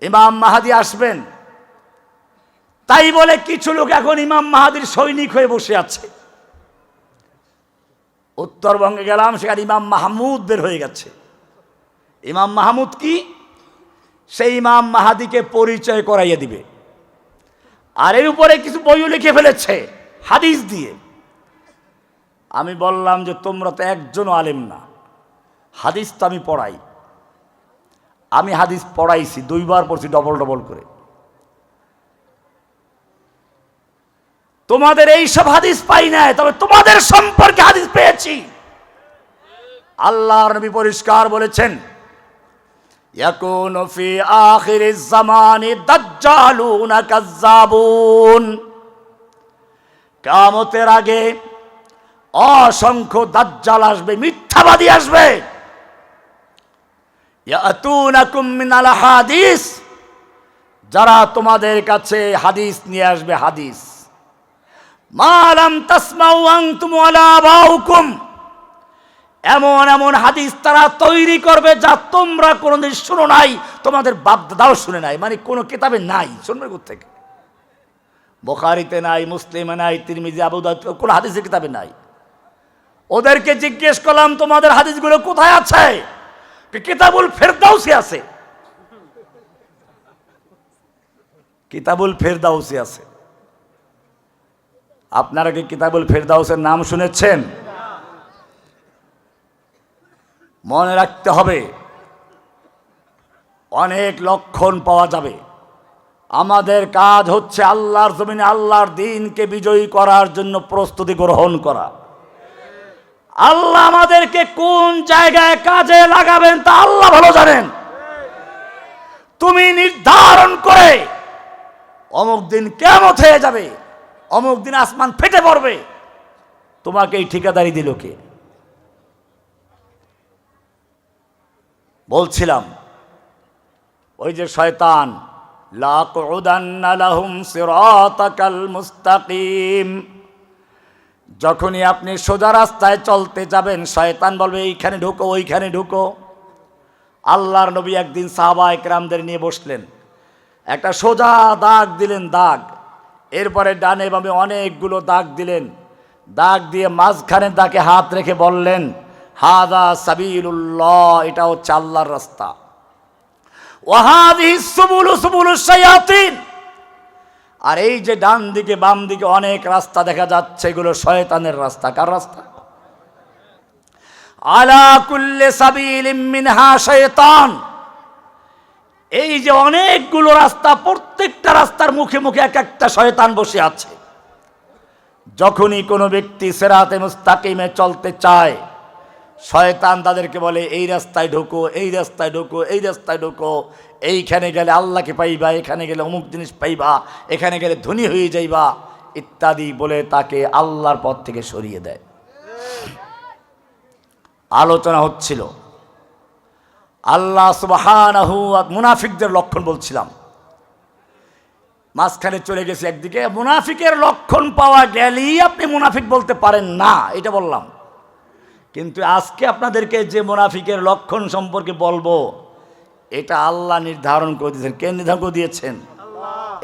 ইমাম মাহাদি আসবেন। তাই বলে কিছু লোক এখন ইমাম মাহাদির সৈনিক হয়ে বসে আছে। উত্তরবঙ্গে গেলাম, সেখানে ইমাম মাহমুদ বের হয়ে গেছে। ইমাম মাহমুদ কি? সেই ইমাম মাহাদিকে পরিচয় করাইয়ে দিবে। আর এর উপরে কিছু বইও লিখে ফেলেছে, হাদিস দিয়ে। আমি বললাম যে তোমরা তো একজনও আলেম না। হাদিস তো আমি পড়াই। আমি হাদিস পড়াইছি দুইবার পড়ছি ডবল ডবল করে তোমাদের এই সব হাদিস পাই নাই তবে তোমাদের সম্পর্কে হাদিস পেয়েছি আল্লাহর নবী পরিষ্কার বলেছেন يكون في آخر الزمان دجالون كذابون কামতের আগে অসংখ্য দাজ্জাল আসবে মিথ্যাবাদী আসবে ইয়াতুনাকুম হাদিস। যারা তোমাদের কাছে হাদিস নিয়ে আসবে, হাদিস। মালাম এমন এমন হাদিস তারা তৈরি করবে যা তোমরা কোনোদিন শুনো নাই, তোমাদের বাপ দাদাও শুনে নাই মানে কোনো কিতাবে নাই, শুনবে থেকে বোখারিতে নাই, মুসলিমে নাই, তিরমিজি, আবু দাউদ, কোনো হাদিসের কিতাবে নাই। ওদেরকে জিজ্ঞেস করলাম, তোমাদের হাদিসগুলো কোথায় আছে? কিতাবুল ফেরদাউসি আছে? কিতাবুল ফেরদাউসি আছে। আপনারা কি কিতাবুল ফেরদাউসের নাম শুনেছেন? মনে রাখতে হবে, অনেক লক্ষণ পাওয়া যাবে। আমাদের কাজ হচ্ছে আল্লাহর জমিনে আল্লাহর দিনকে বিজয়ী করার জন্য প্রস্তুতি গ্রহণ করা। আল্লাহ আমাদেরকে কোন জায়গায় কাজে লাগাবেন তা আল্লাহ ভালো জানেন। তুমি নির্ধারণ করে অমুক দিন কেমন হয়ে যাবে, অমুক দিন আসমান ফেটে পড়বে। তোমাকে এই ঠিকাদারি দিল কে? বলছিলাম, ওই যে শয়তান লাকুদান্না লাহুম সিরাতাকাল মুস্তাকিম। যখনই আপনি সোজা রাস্তায় চলতে যাবেন, শয়তান বলবে, এইখানে ঢুকো, ওইখানে ঢুকো। আল্লাহর নবী একদিন সাহাবা একরামদের নিয়ে বসলেন। একটা সোজা দাগ দিলেন, দাগ। এরপরে ডানে বামে অনেকগুলো দাগ দিলেন। দাগ দিয়ে মাঝখানে তাকে হাত রেখে বললেন, হাদা সাবিলুল্লাহ, এটা হচ্ছে আল্লাহর রাস্তা। ওয়াহাদিহি সুবুলু সুবুলু শায়াতিন। আর এই যে ডান দিকে, বাম দিকে অনেক রাস্তা দেখা যাচ্ছে, এগুলো শয়তানের রাস্তা। কার রাস্তা? আলা মিনহা শয়তান। এই যে অনেকগুলো রাস্তা, প্রত্যেকটা রাস্তার মুখে মুখে এক একটা শয়তান বসে আছে। যখনই কোনো ব্যক্তি সেরাতে মুস্তাকিমে চলতে চায় শয়তান তাদেরকে বলে, এই রাস্তায় ঢোকো, এই রাস্তায় ঢোকো, এই রাস্তায় ঢোকো। এইখানে গেলে আল্লাহকে পাইবা, এখানে গেলে অমুক জিনিস পাইবা, এখানে গেলে ধনী হয়ে যাইবা। ইত্যাদি বলে তাকে আল্লাহর পথ থেকে সরিয়ে দেয়। আলোচনা হচ্ছিল। আল্লাহ সুবাহানাহু মুনাফিকদের লক্ষণ বলছিলাম। মাঝখানে চলে গেছে একদিকে। মুনাফিকের লক্ষণ পাওয়া গেলেই আপনি মুনাফিক বলতে পারেন না, এটা বললাম। কিন্তু আজকে আপনাদেরকে যে মোনাফিকের লক্ষণ সম্পর্কে বলব এটা আল্লাহ নির্ধারণ করে দিয়েছেন। কে নির্ধারণ করে দিয়েছেন?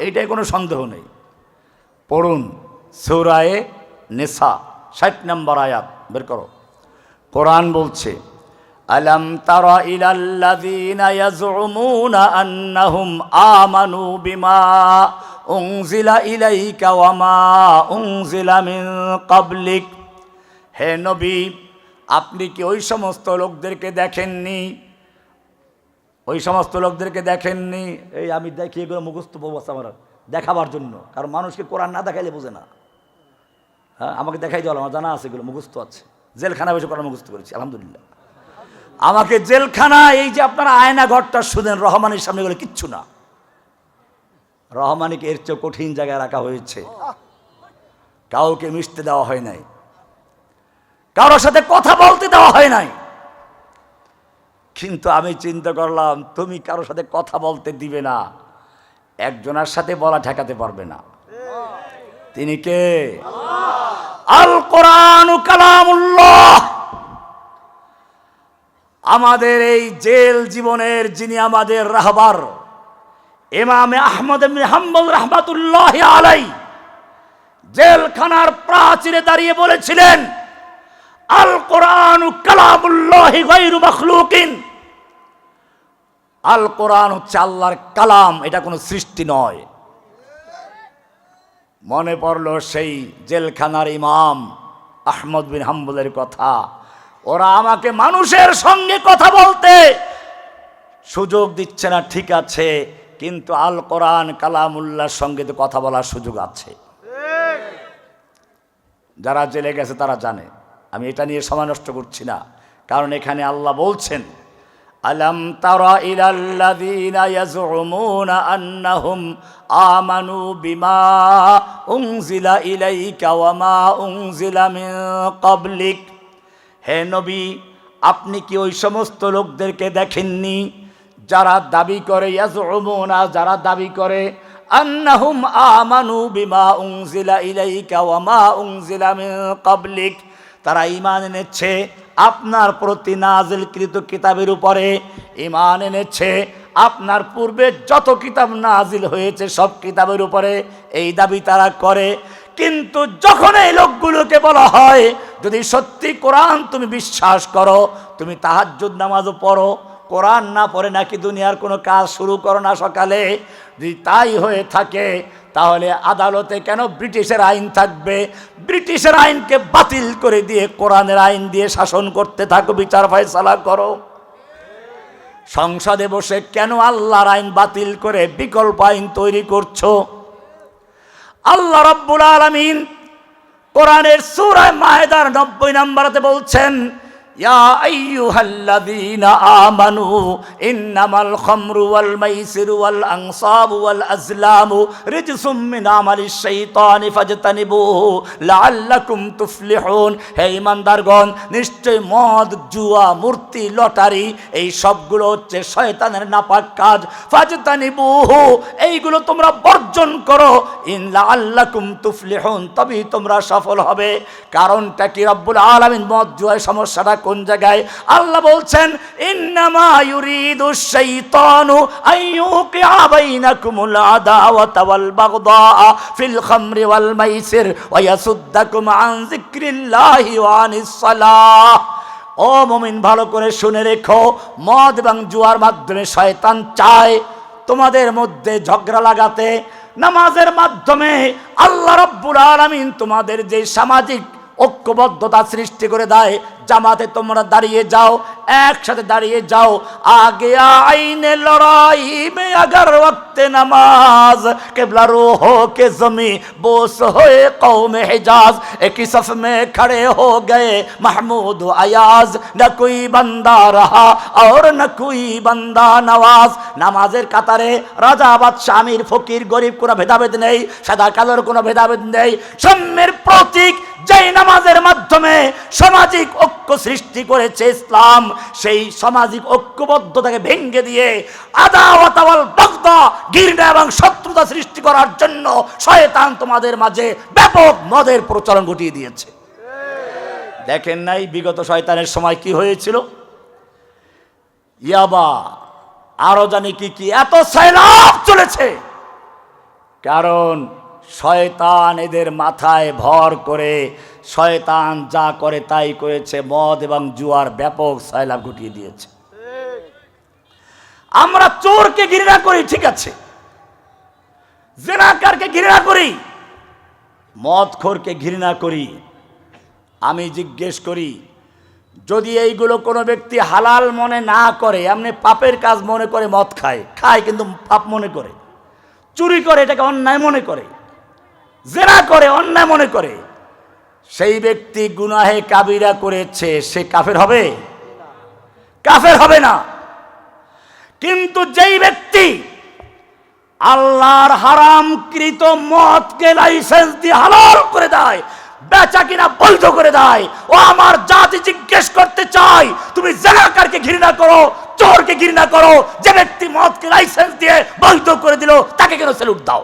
এইটাই কোনো সন্দেহ নেই। পড়ুন সৌরায়ে নেশা ষাট নম্বর আয়াত বের করো। কোরআন বলছে আলম তারা ইলাল্লাযীনা ইয়াজউমুনা আন্নাহুম আমানু বিমা উনজিলা ইলাইকা ওয়া মা উনজিলা মিন ক্বাবলিক। হে নবী আপনি কি ওই সমস্ত লোকদেরকে দেখেননি? ওই সমস্ত লোকদেরকে দেখেননি? এই আমি দেখি এগুলো মুখস্থ ব্যবস্থা আমার, দেখাবার জন্য। কারণ মানুষকে কোরআন না দেখাইলে বোঝে না। হ্যাঁ আমাকে দেখাই দেওয়া আমার জানা আছে এগুলো, মুখস্থ আছে। জেলখানা বসে কোরআন মুখস্থ করেছি, আলহামদুলিল্লাহ। আমাকে জেলখানা এই যে আপনারা আয়না ঘরটা শুনেন, রহমানের সামনে গেলে কিচ্ছু না। রহমানিকে এর চেয়ে কঠিন জায়গায় রাখা হয়েছে। কাউকে মিশতে দেওয়া হয় নাই। কারোর সাথে কথা বলতে দেওয়া হয় নাই। কিন্তু আমি চিন্তা করলাম, তুমি কারোর সাথে কথা বলতে দিবে না। একজনের সাথে বলা ঠেকাতে পারবে না। তিনি কে? আল কোরআন কালামুল্লাহ। আমাদের এই জেল জীবনের যিনি আমাদের রাহবার, ইমামে আহমদ হাম্বল রহমাতুল্লাহ আলাই জেলখানার প্রাচীরে দাঁড়িয়ে বলেছিলেন আল কোরআন কালামুল্লাহ গায়রু মাখলুকিন। আল কোরআন হচ্ছে আল্লাহর কালাম, এটা কোনো সৃষ্টি নয়। মনে পড়ল সেই জেলখানার ইমাম আহমদ বিন হাম্বলের কথা। ওরা আমাকে মানুষের সঙ্গে কথা বলতে সুযোগ দিচ্ছে না, ঠিক আছে, কিন্তু আল কোরআন কালামুল্লাহর সঙ্গে তো কথা বলার সুযোগ আছে। যারা জেলে গেছে তারা জানে। আমি এটা নিয়ে সময় নষ্ট করছি না। কারণ এখানে আল্লাহ বলছেন, আলম তারা আমানু বিমা হে নবী, আপনি কি ওই সমস্ত লোকদেরকে দেখেননি যারা দাবি করে ইয়াজউমুনা, যারা দাবি করে আন্নাহুম আমানু বিমা উনজিলা ইলাইকা ওয়া মা উনজিলা তারা ইমান এনেছে, আপনার প্রতি নাজিলকৃত কিতাবের উপরে ইমান এনেছে, আপনার পূর্বে যত কিতাব নাজিল হয়েছে, সব কিতাবের উপরে এই দাবি তারা করে। কিন্তু যখন এই লোকগুলোকে বলা হয়, যদি সত্যি কোরআন তুমি বিশ্বাস করো, তুমি তাহাজ্জুদ নামাজও পড়ো কোরআন না পড়ে নাকি দুনিয়ার কোনো কাজ শুরু করো না সকালে? যদি তাই হয়ে থাকে, তাহলে আদালতে কেন ব্রিটিশের আইন থাকবে? ব্রিটিশের আইনকে বাতিল করে দিয়ে কোরআনের আইন দিয়ে শাসন করতে থাকো, বিচার ফয়সালা করো। সংসদে বসে কেন আল্লাহর আইন বাতিল করে বিকল্প আইন তৈরি করছ? আল্লাহ রব্বুল আলমিন কোরআনের সুরায় মাহেদার নব্বই নম্বরতে বলছেন নিশ্চয় মদ, জুয়া, মূর্তি, লটারি, এই সবগুলো হচ্ছে শয়তানের নাপাক কাজ। ফাজতানিবুহু, এইগুলো তোমরা বর্জন করো। ইন লাআল্লাকুম তুফলিহুন, তবেই তোমরা সফল হবে। কারণটা কি রব্বুল আলামিন মদ, জুয়ার সমস্যাটা কোন জায়গায়? আল্লাহ বলছেন, ইন্নামা ইউরিদু শাইতানু আইয়ুকিআ বাইনাকুমুল আদাওয়াতা ওয়াল বাগদা ফিল খামরি ওয়াল মাইসির ওয়া ইয়াসুদ্দাকুম আন যিকরিল্লাহি ওয়া আনিস সালাহ। ও মুমিন, ভালো করে শুনে রেখো, মদ এবং জুয়ার মাধ্যমে শয়তান চায় তোমাদের মধ্যে ঝগড়া লাগাতে। নামাজের মাধ্যমে আল্লাহ রব্বুল আলামিন তোমাদের যে সামাজিক ঐক্যবদ্ধতা সৃষ্টি করে দেয় জামাতে তোমরা দাঁড়িয়ে যাও একসাথে দাঁড়িয়ে যাও আগে আইনে লড়াই মে अगर वक्त नमाज किबला रूह के जमी बोस होए कौम हिजाज एक ही सफ में खड़े हो गए महमूद अयाज न कोई बंदा रहा और न कोई बंदा नवाज নামাজের কাতারে রাজা বাদশাহ আমির ফকির গরিব কোনো ভেদাভেদ নেই সাদা কালোর কোনো ভেদাভেদ নেই সাম্যের প্রতীক যেই নামাজের মাধ্যমে সামাজিক ঐক্য সৃষ্টি করেছে ইসলাম, সেই সামাজিক ঐক্যবদ্ধতাকে ভেঙ্গে দিয়ে আদাওয়াতাওয়াল বাগদা, ঘৃণা এবং শত্রুতা সৃষ্টি করার জন্য শয়তান তোমাদের মাঝে ব্যাপক মদের প্রচলন ঘটিয়ে দিয়েছে। দেখেন নাই বিগত শয়তানের সময় কি হয়েছিল? ইয়াবা আরও জানি কি কি, এত সৈলাভ চলেছে। কারণ শয়তান এদের মাথায় ভর করে, শয়তান যা করে তাই করেছে, মদ এবং জুয়ার ব্যাপক সয়লাভ ঘটিয়ে দিয়েছে। আমরা চোরকে ঘৃণা করি, ঠিক আছে। জেনাকারকে ঘৃণা করি, মদখোরকে ঘৃণা করি। আমি জিজ্ঞেস করি, যদি এইগুলো কোনো ব্যক্তি হালাল মনে না করে, এমনি পাপের কাজ মনে করে মদ খায় খায় কিন্তু পাপ মনে করে, চুরি করে, এটাকে অন্যায় মনে করে জেনা করে, অন্যায় মনে করে। সেই ব্যক্তি গুনাহে কাবিরা করেছে, সে কাফের হবে? কাফের হবে না। কিন্তু যেই ব্যক্তি আল্লাহর হারামকৃত মদকে লাইসেন্স দিয়ে হালাল করে দেয়, বেচা কিনা বৈধ করে দেয়, ও আমার জাতি জিজ্ঞেস করতে চাই তুমি জেনাকারকে ঘৃণা করো, চোরকে ঘৃণা করো, যে ব্যক্তি মদকে লাইসেন্স দিয়ে বৈধ করে দিল, তাকে কেন স্যালুট দাও?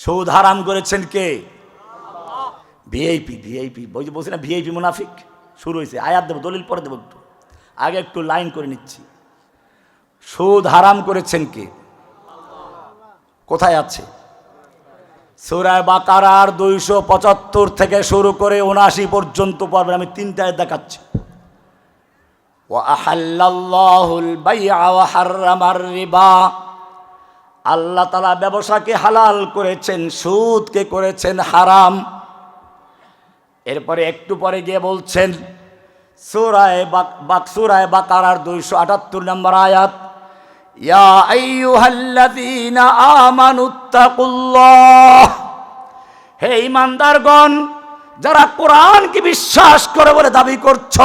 সুদ হারাম করেছেন কে ভিআইপি ভিআইপি বলছি না ভিআইপি মুনাফিক শুরু হয়েছে আয়াত দেবো দলিল পরে দেবো একটু আগে একটু লাইন করে নিচ্ছি সুদ হারাম করেছেন কি কোথায় আছে সুরায় বাকারার দুইশো পঁচাত্তর থেকে শুরু করে উনআশি পর্যন্ত পারবেন আমি তিনটায় দেখাচ্ছি وأحل الله البيع وحرم الربا আল্লাহ তালা ব্যবসাকে হালাল করেছেন, সুদকে করেছেন, হারাম। এরপরে একটু পরে গিয়ে বলছেন, সুরায় বাক সুরায় বাকারার দুইশো আটাত্তর নম্বর আয়াত, ইয়া আইয়ুহাল্লাযীনা আমানুত্তাকুল্লাহ হে ইমানদারগণ যারা কোরআনকে বিশ্বাস করে বলে দাবি করছ,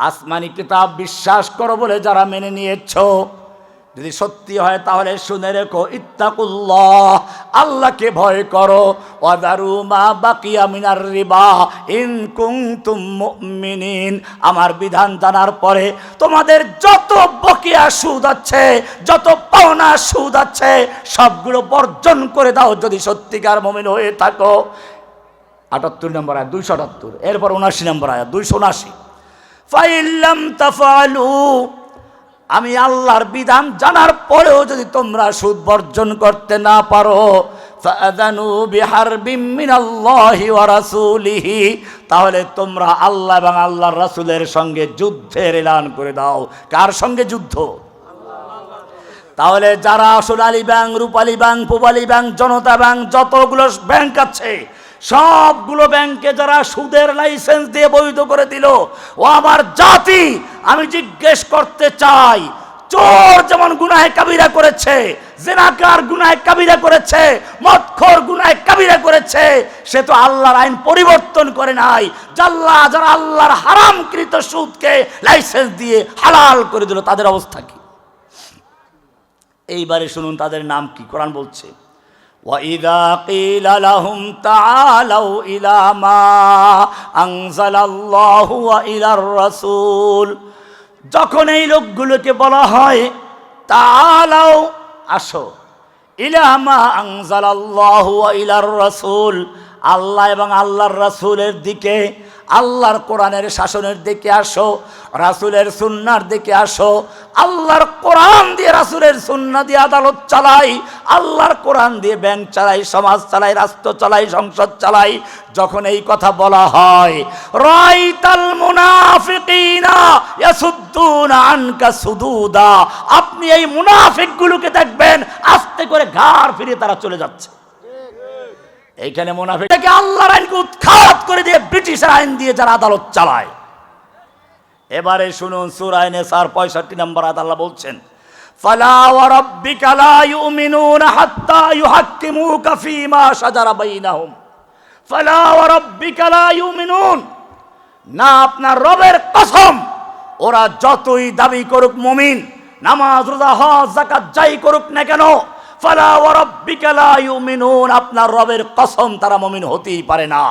আসমানি কিতাব বিশ্বাস করো বলে যারা মেনে নিয়েছ যদি সত্যি হয় তাহলে শুনে রেখো, ইত্তাকুল্লাহ, আল্লাহকে ভয় করো। ওয়াদারু মা বাকিয়া মিনার রিবা, ইন মুমিনিন। আমার বিধান জানার পরে তোমাদের যত বকিয়া সুদ আছে, যত পাওনা সুদ আছে, সবগুলো বর্জন করে দাও যদি সত্যিকার মমিন হয়ে থাকো। আটাত্তর নম্বর আয় দুইশো আটাত্তর। এরপর উনাশি নম্বর আয় দুইশো উনাশি ফাইল্লাম তাফালু আমি আল্লাহর বিধান জানার পরেও যদি তোমরা সুদ বর্জন করতে না পারো তাহলে তোমরা আল্লাহ এবং আল্লাহর রাসুলের সঙ্গে যুদ্ধের এলান করে দাও। কার সঙ্গে যুদ্ধ? তাহলে যারা Sonali Bank Rupali Bank Pubali Bank Janata Bank যতগুলো ব্যাংক আছে সবগুলো ব্যাংকে যারা সুদের লাইসেন্স দিয়ে বৈধ করে দিল, ও আমার জাতি, আমি জিজ্ঞেস করতে চাই, চোর যেমন গুনাহে কাবিরা করেছে, জেনাকার গুনাহে কাবিরা করেছে মৎখর গুনাহে কাবিরা করেছে, সে তো আল্লাহর আইন পরিবর্তন করে নাই জাল্লা যারা আল্লাহর হারামকৃত সুদকে লাইসেন্স দিয়ে হালাল করে দিল, তাদের অবস্থা কি? এইবারে শুনুন তাদের নাম কি, কোরআন বলছে। وَإِذَا قِيلَ لَهُمْ تَعَالَوْا إِلَى مَا أَنزَلَ اللَّهُ وَإِلَى الرَّسُولِ যখন এই লোকগুলোকে বলা হয় তাআলাও আসো ইলা মা আনজালাল্লাহু ওয়া ইলার রাসূল আল্লাহ এবং আল্লাহর রাসূলের দিকে আল্লাহর কোরআনের শাসনের দিকে আসো, রাসূলের সুন্নার দিকে আসো, আল্লাহর কোরআন দিয়ে রাসূলের সুন্না দিয়ে আদালত চালাই, আল্লাহর কোরআন দিয়ে ব্যাংক চালাই, সমাজ চালাই, রাষ্ট্র চালাই, সংসদ চালাই, যখন এই কথা বলা হয় আপনি এই মুনাফিকগুলোকে দেখবেন, আস্তে করে ঘাড় ফিরে তারা চলে যাচ্ছে। এইখানে মুনাফিকটাকে আল্লাহর আইনকে উৎখাত করে দিয়ে ব্রিটিশের আইন দিয়ে যারা আদালত চালায়। এবারে শুনুন, সুর আইনে সার পঁয়ষট্টি নম্বর আয়াত আল্লাহ বলছেন না, আপনার ওরা যতই দাবি করুক নামাজ হজ যাই করুক না কেন আপনার রবের কসম তারা মুমিন হতেই পারে না।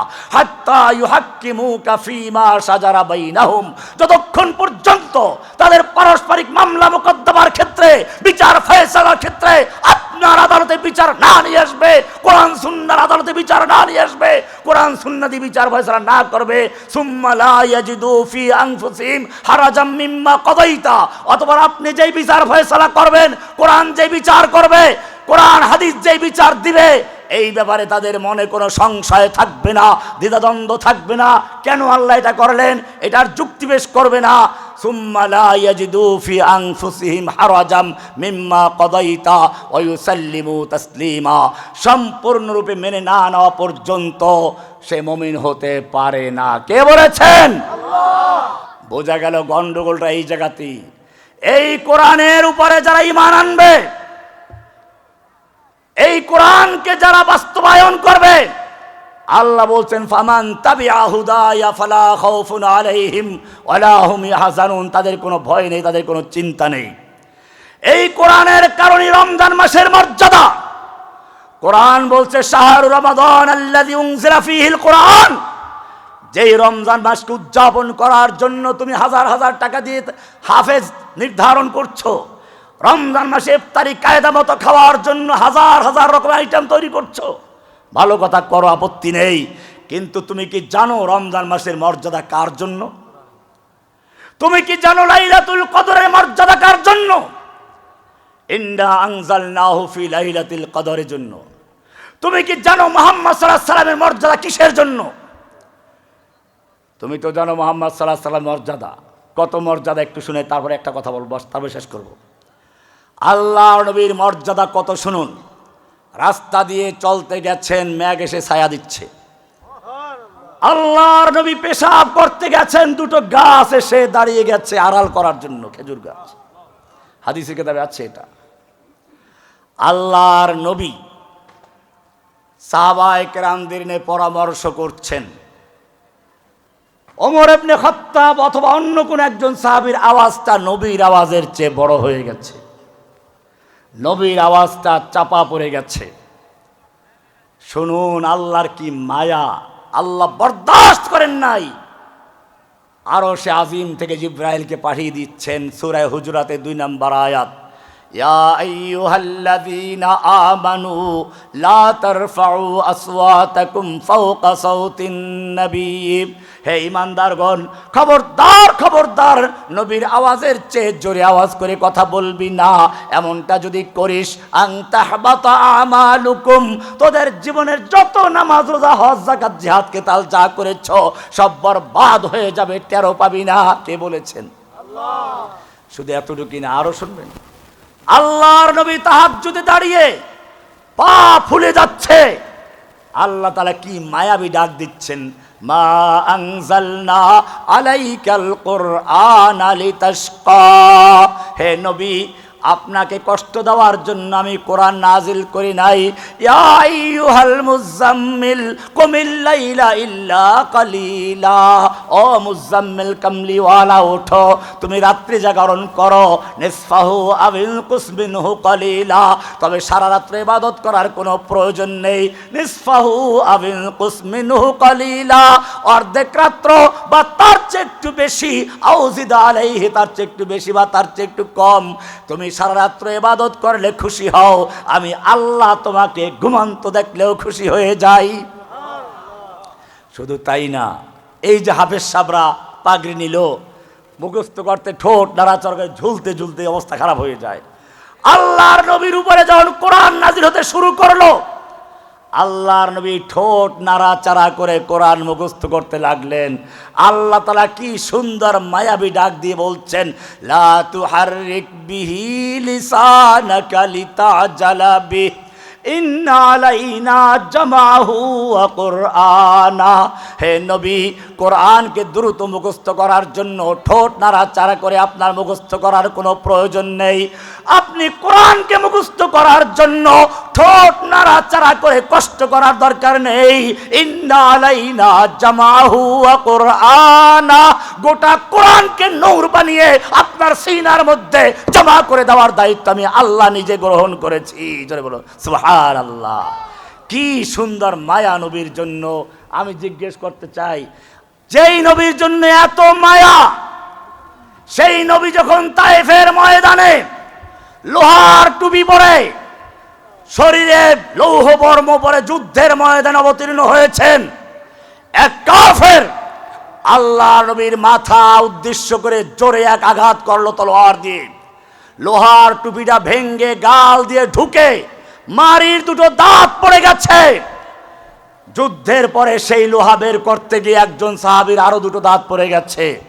যতক্ষণ পর্যন্ত তাদের পারস্পরিক মামলা মোকদ্দমার ক্ষেত্রে, বিচার ফয়সালার ক্ষেত্রে আপনার আদালতে বিচার না নিয়ে আসবে, কোরআন সুন্নার আদালতে বিচার না নিয়ে আসবে, কোরআন সুন্নাদি বিচার ফয়সালা না করবে, সুম্মা লা ইয়াজিদু ফি আনফুসিহিম হারাজাম মিম্মা কদাইতা। অতঃপর আপনি যেই বিচার ফয়সালা করবেন, কোরআন যেই বিচার করবে কোরআন হাদিস যে বিচার দিবে এই ব্যাপারে তাদের মনে কোনো সংশয় থাকবে না দ্বিধাদ্বন্দ্ব থাকবে না। কেন আল্লাহ এটা করলেন? এটার যুক্তি পেশ করবে না। সম্পূর্ণরূপে মেনে না নেওয়া পর্যন্ত সে মমিন হতে পারে না। কে বলেছেন? বোঝা গেল গন্ডগোলটা এই জায়গাতেই। এই কোরআনের উপরে যারা ইমান আনবে এই কোরআনকে যারা বাস্তবায়ন করবে, আল্লাহ বলছেন, ফামান তাবি আহুদায়া ওয়ালা তাদের কোনো ভয় নেই, তাদের কোনো চিন্তা নেই। এই কোরআনের কারণে রমজান মাসের মর্যাদা। কোরআন বলছে, শাহরু রমাদান কোরআন। যেই রমজান মাসকে উদযাপন করার জন্য তুমি হাজার হাজার টাকা দিয়ে হাফেজ নির্ধারণ করছ। রমজান মাসে ইফতারি কায়দা মতো খাওয়ার জন্য হাজার হাজার রকম আইটেম তৈরি করছ। ভালো কথা, করো, আপত্তি নেই। কিন্তু তুমি কি জানো রমজান মাসের মর্যাদা কার জন্য? তুমি কি জানো লাইলাতুল কদরের মর্যাদা কার জন্য? ইন্ডা আংজাল নাহফি লাইলাতিল কদরের জন্য। তুমি কি জানো মোহাম্মদ সাল্লাহ সাল্লামের মর্যাদা কিসের জন্য? তুমি তো জানো মোহাম্মদ সাল্লাহ সাল্লাম মর্যাদা। কত মর্যাদা একটু শুনে তারপরে একটা কথা বলব, তারপরে শেষ করব। আল্লাহ নবীর মর্যাদা কত শুনুন। রাস্তা দিয়ে চলতে গেছেন, ম্যাগ এসে ছায়া দিচ্ছে। আল্লাহর নবী পেশাব করতে গেছেন, দুটো গাছ এসে দাঁড়িয়ে গেছে আড়াল করার জন্য, খেজুর গাছ। হাদিসে কেতাবে আছে এটা। আল্লাহর নবী সাহাবায়ে কেরামদের নিয়ে পরামর্শ করছেন। ওমর এবনে খত্তাব অথবা অন্য কোন একজন সাহাবীর আওয়াজটা নবীর আওয়াজের চেয়ে বড় হয়ে গেছে। নবীর আওয়াজটা চাপা পড়ে গেছে। শুনুন, আল্লাহর কি মায়া। আল্লাহ বরদাস্ত করেন নাই। আরও সে আজিম থেকে জিব্রাইলকে পাঠিয়ে দিচ্ছেন সুরায় হুজরাতে দুই নম্বর আয়াত। হে ইমানদারগণ খবরদার খবরদার নবীর আওয়াজের চেয়ে জোরে আওয়াজ করে কথা বলবি না। এমনটা যদি করিস আমালুকুম তোদের জীবনের যত নামাজ রোজা হজ জাকাত জিহাদ কেতাল যা করেছ সব বরবাদ হয়ে যাবে টেরো পাবি না। কে বলেছেন? শুধু এতটুকুই না আরও শুনবেন? আল্লাহর নবী তাহাজ্জুদে দাঁড়িয়ে পা ফুলে যাচ্ছে। আল্লাহ তালা কি মায়াবী ডাক দিচ্ছেন? মা আংজালনা আলাইকাল কোরআন তস্কা হে নবী আপনাকে কষ্ট দেওয়ার জন্য আমি কোরআন নাজিল করি নাই। ইয়া আইয়ুহাল মুজাম্মিল, কুমিল লাইলা ইল্লা কালিলা। মুজাম্মিল কামলিওয়ালা, ওঠো। তুমি রাত্রি জাগরণ করো। নিসফাহু আবিল কুসমিনহু কালিলা। তবে সারা রাত্রে ইবাদত করার কোনো প্রয়োজন নেই। নিসফাহু আবিল কুসমিনহু কালিলা। অর্ধেক রাত্র বা তার চেয়ে একটু বেশি, আউজিদা আলাইহি, তার চেয়ে একটু বেশি বা তার চেয়ে একটু কম। তুমি সারা রাত্র এবাদত করলে খুশি হও। আমি আল্লাহ তোমাকে ঘুমন্ত দেখলেও খুশি হয়ে যাই। শুধু তাই না, এই যে হাফেজ সাবরা পাগড়ি নিল, মুখস্থ করতে ঠোঁট নাড়াচড় করে ঝুলতে ঝুলতে অবস্থা খারাপ হয়ে যায়। আল্লাহর নবীর উপরে যখন কোরআন নাজির হতে শুরু করল আল্লাহর নবী ঠোঁট নাড়াচাড়া করে কোরআন মুখস্থ করতে লাগলেন। আল্লাহ তালা কি সুন্দর মায়াবী ডাক দিয়ে বলছেন, লা তুহাররিক বিহি লিসানাকা লিতাজালা বিহি। হে নবী, কোরআনকে দ্রুত মুখস্থ করার জন্য ঠোঁট নাড়াচাড়া করে আপনার মুখস্থ করার কোনো প্রয়োজন নেই। আপনি কোরআনকে মুখস্থ করার জন্য ঠোঁট নাড়াচাড়া করে কষ্ট করার দরকার নেই। ইন্না আলাইনা জামাহু কুরআনা। গোটা কোরআনকে নূর বানিয়ে আপনার সিনার মধ্যে জমা করে দেওয়ার দায়িত্ব আমি আল্লাহ নিজে গ্রহণ করেছি। জোরে বলো সুবহান আল্লাহ। কি সুন্দর মায়া নবীর জন্য। আমি জিজ্ঞেস করতে চাই, যেই নবীর জন্য এত মায়া, সেই নবী যখন তাইফের ময়দানে লোহার টুপি পরে শরীরে লৌহ বর্ম পরে যুদ্ধের ময়দানে অবতীর্ণ হয়েছেন, এক কাফের আল্লাহ নবীর মাথা উদ্দেশ্য করে জোরে এক আঘাত করল তলোয়ার দিয়ে। লোহার টুপিটা ভেঙ্গে গাল দিয়ে ঢুকে মারির দুটো দাঁত পড়ে গেছে। যুদ্ধের পরে সেই লোহা বের করতে গিয়ে একজন সাহাবীর আরও দুটো দাঁত পড়ে গেছে।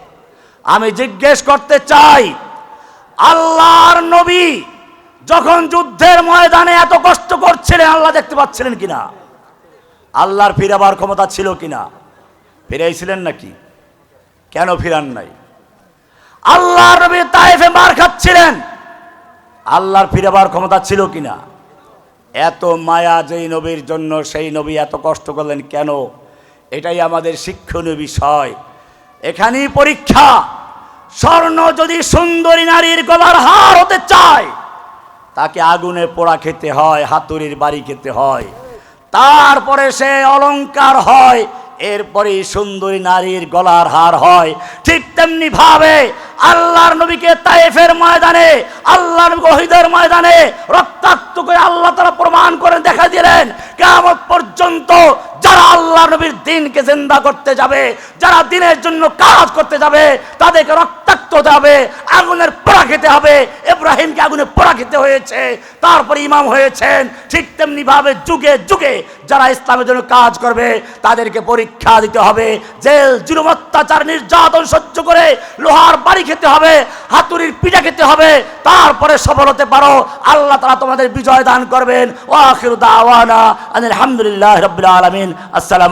আমি জিজ্ঞেস করতে চাই, আল্লাহর নবী যখন যুদ্ধের ময়দানে এত কষ্ট করছিলেন, আল্লাহ দেখতে পাচ্ছিলেন কিনা? আল্লাহর ফিরাবার ক্ষমতা ছিল কিনা? ফিরাইছিলেন নাকি? কেন ফিরান নাই? আল্লাহর নবী তাইফে মার খাচ্ছিলেন। আল্লাহর ফিরাবার ক্ষমতা ছিল কিনা? এত মায়া যেই নবীর জন্য সেই নবী এত কষ্ট করলেন কেন? এটাই আমাদের শিক্ষণীয় বিষয়। এখানেই পরীক্ষা। স্বর্ণ যদি সুন্দরী নারীর গলার হার হতে চায়, তাকে আগুনে পোড়া খেতে হয়, হাতুড়ির বাড়ি খেতে হয়। তারপরে সে অলংকার হয় এরপরে সুন্দরী নারীর গলার হার হয়। ঠিক তেমনি ভাবে আল্লাহর নবীকে তাইফের ময়দানে, আল্লাহর গহিদের ময়দানে রক্তাক্ত করে আল্লাহ তারা প্রমাণ করে দেখা দিলেন কেমন পর্যন্ত যারা নবীর দিনকে জিন্দা করতে যাবে, যারা দিনের জন্য কাজ করতে যাবে, তাদেরকে রক্তাক্ত হতে হবে, আগুনের পোড়া খেতে হবে। ইব্রাহিমকে আগুনে পোড়া খেতে হয়েছে, তারপরে ইমাম হয়েছেন। ঠিক তেমনি ভাবে যুগে যুগে যারা ইসলামের জন্য কাজ করবে, তাদেরকে পরীক্ষা দিতে হবে। জেল, জুলুম, অত্যাচার, নির্যাতন সহ্য করে লোহার বাড়ি খেতে হবে, হাতুড়ির পিঠা খেতে হবে। তারপরে সফল হতে পারো। আল্লাহ তারা তোমাদের বিজয় দান করবেন। ও আখির দাওয়ানা আলহামদুলিল্লাহ রবিল আলমিন।